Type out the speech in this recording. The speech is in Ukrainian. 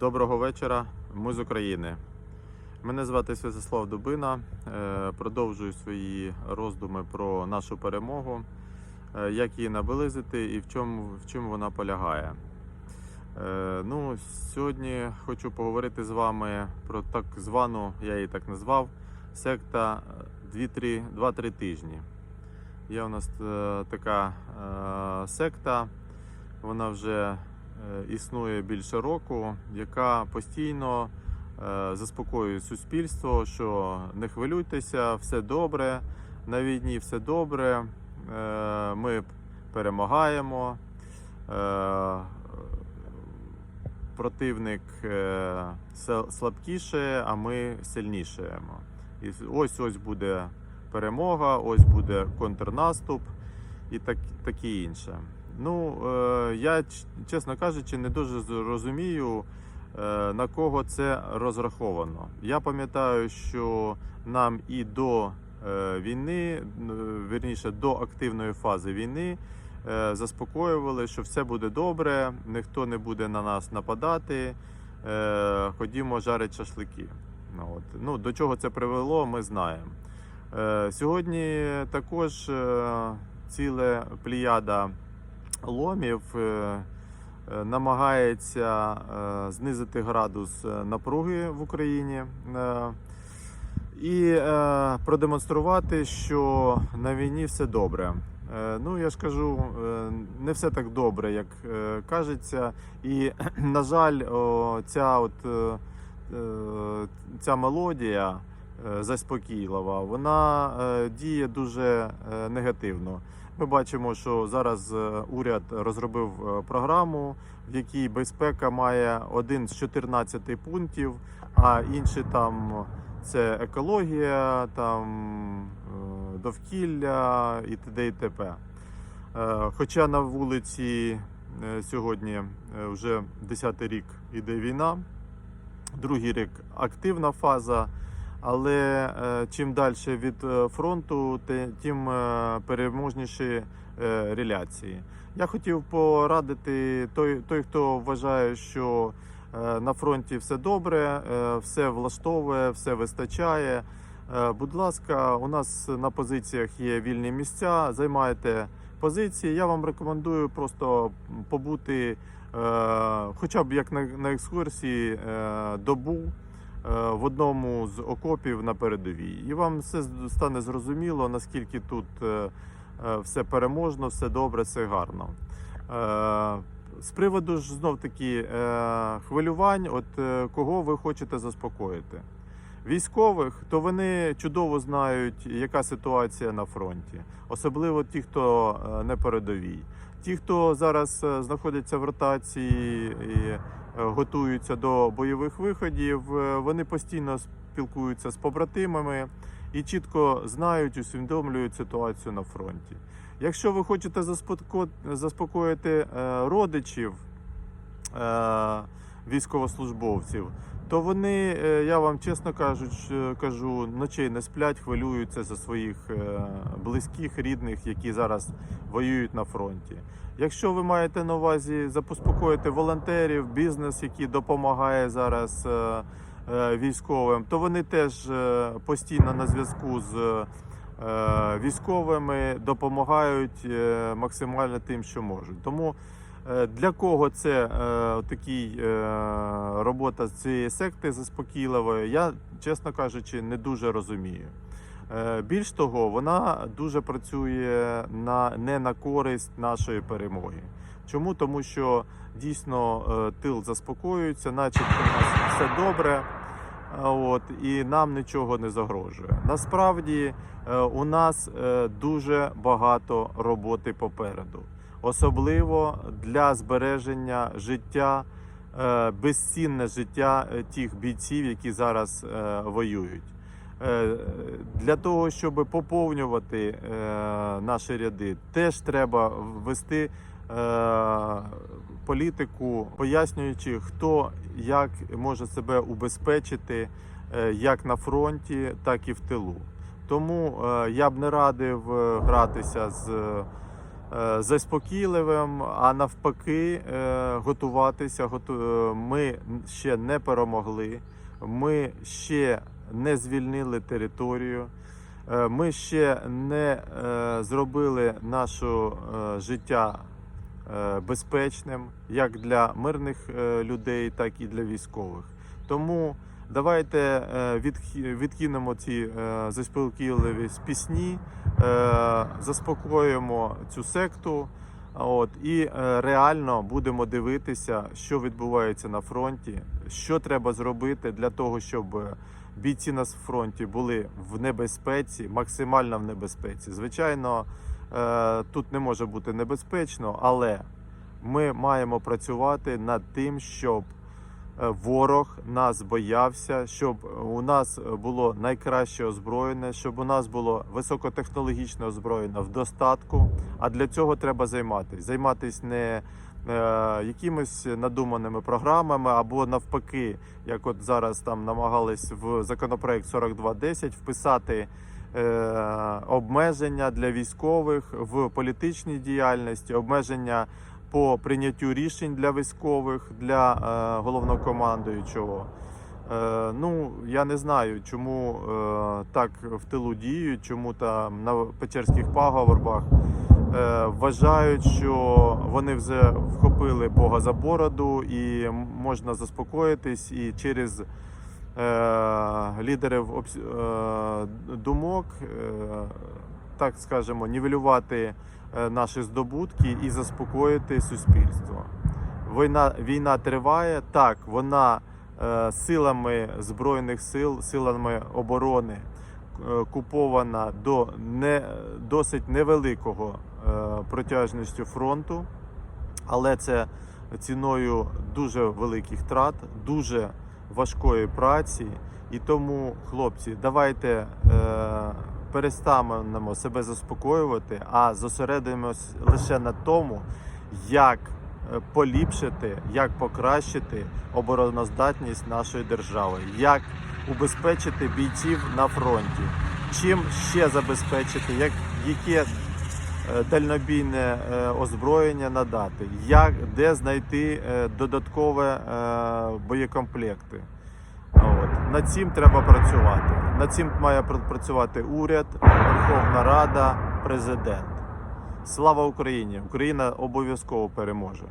Доброго вечора, ми з України. Мене звати Святослав Дубина. Е, Продовжую свої роздуми про нашу перемогу, е, як її наблизити і в чому, в чому вона полягає. Е, Ну, сьогодні хочу поговорити з вами про так звану, я її так назвав, секта 2-3 2-3 тижні. Є у нас така секта, вона вже існує більше року, яка постійно е, заспокоює суспільство, що не хвилюйтеся, все добре, на війні все добре, е, ми перемагаємо. е, Противник е, слабкіше, а ми сильнішаємо. І ось ось буде перемога, ось буде контрнаступ і так, таке інше. Ну, е, я, чесно кажучи, не дуже зрозумію, е, на кого це розраховано. Я пам'ятаю, що нам і до е, війни, е, вірніше, до активної фази війни, заспокоювали, що все буде добре, ніхто не буде на нас нападати. Ходімо жарити шашлики. Ну, от. ну, до чого це привело, ми знаємо. Сьогодні також ціле пліяда ломів е, е, намагається е, знизити градус напруги в Україні і продемонструвати, що на війні все добре. Ну, я ж кажу, не все так добре, як кажеться. І, на жаль, ця от ця мелодія заспокійлива, вона діє дуже негативно. Ми бачимо, що зараз е, уряд розробив е, програму, в якій безпека має один з 14 пунктів, а інші там це екологія, там е, довкілля і т.д. і т.п. Хоча на вулиці сьогодні вже 10-й рік іде війна, другий рік активна фаза, але е, чим далі від е, фронту, тим е, переможніші реляції. Я хотів порадити той, той хто вважає, що на фронті все добре, все влаштовує, все вистачає. Будь ласка, у нас на позиціях є вільні місця. Займайте позиції. Я вам рекомендую просто побути, хоча б як на, екскурсії, добу в одному з окопів на передовій. І вам все стане зрозуміло, наскільки тут е, е, все переможно, все добре, все гарно. Е, З приводу ж знов таки е, хвилювань, от е, кого ви хочете заспокоїти? Військових, то вони чудово знають, яка ситуація на фронті, особливо ті, хто е, не передовій. Ті, хто зараз е, знаходяться в ротації і е, готуються до бойових виходів, е, вони постійно спілкуються з побратимами і чітко знають, усвідомлюють ситуацію на фронті. Якщо ви хочете заспоко- заспокоїти е, родичів е, військовослужбовців, то вони, е, я вам чесно кажу, кажу, ночей не сплять, хвилюються за своїх е, близьких, рідних, які зараз воюють на фронті. Якщо ви маєте на увазі запоспокоїти волонтерів, бізнес, який допомагає зараз е, е, військовим, то вони теж е, постійно на зв'язку з е, військовими допомагають е, максимально тим, що можуть. Тому Е, Для кого це е, такий е, робота з цієї секти заспокійливої, я, чесно кажучи, не дуже розумію. Е, більш того, вона дуже працює на, не на користь нашої перемоги. Чому? Тому що дійсно е, тил заспокоюється, начебто у нас все добре. От, і нам нічого не загрожує. Насправді е, у нас е, дуже багато роботи попереду особливо для збереження життя, е, безцінне життя е, тих бійців, які зараз е, воюють. Для того, щоб поповнювати наші ряди, теж треба ввести політику, пояснюючи, хто як може себе убезпечити як на фронті, так і в тилу. Тому я б не радив гратися з заспокійливим, а навпаки, е, готуватися. Готу... е, Ми ще не перемогли, ми ще не звільнили територію. Е, Ми ще не е, зробили наше життя е, безпечним як для мирних е, людей, так і для військових. Тому давайте е, відкинемо ці е, заспокійливі пісні, е, заспокоїмо цю секту. От і реально будемо дивитися, що відбувається на фронті, що треба зробити для того, щоб бійці на фронті були в небезпеці, максимально в небезпеці. Звичайно, тут не може бути небезпечно, але ми маємо працювати над тим, щоб ворог нас боявся, щоб у нас було найкраще озброєне, щоб у нас було високотехнологічне озброєння в достатку. А для цього треба займатися. Займатися не е, якимись надуманими програмами або навпаки, як от зараз там намагались в законопроект 4210 вписати. е, Обмеження для військових в політичній діяльності, обмеження по прийняттю рішень для військових, для е, головнокомандуючого. Е, ну, я не знаю, чому е, так в тилу діють, чому там на Печерських пагорбах е, вважають, що вони вже вхопили Бога за бороду і можна заспокоїтись і через е, лідерів е, думок, е, так скажемо, нівелювати е, наші здобутки і заспокоїти суспільство. Війна, війна триває, так, вона е, силами Збройних сил, силами оборони е, купована до не, досить невеликого е, протяжністю фронту, але це ціною дуже великих трат, дуже важкої праці. І тому, хлопці, давайте перестанемо себе заспокоювати, а зосередимось лише на тому, як е, поліпшити, як покращити обороноздатність нашої держави, як убезпечити бійців на фронті, чим ще забезпечити, як яке е, дальнобійне е, озброєння надати, як де знайти додаткове е, боєкомплекти. Над цим треба працювати. Над цим має працювати уряд, Верховна Рада, президент. Слава Україні! Україна обов'язково переможе.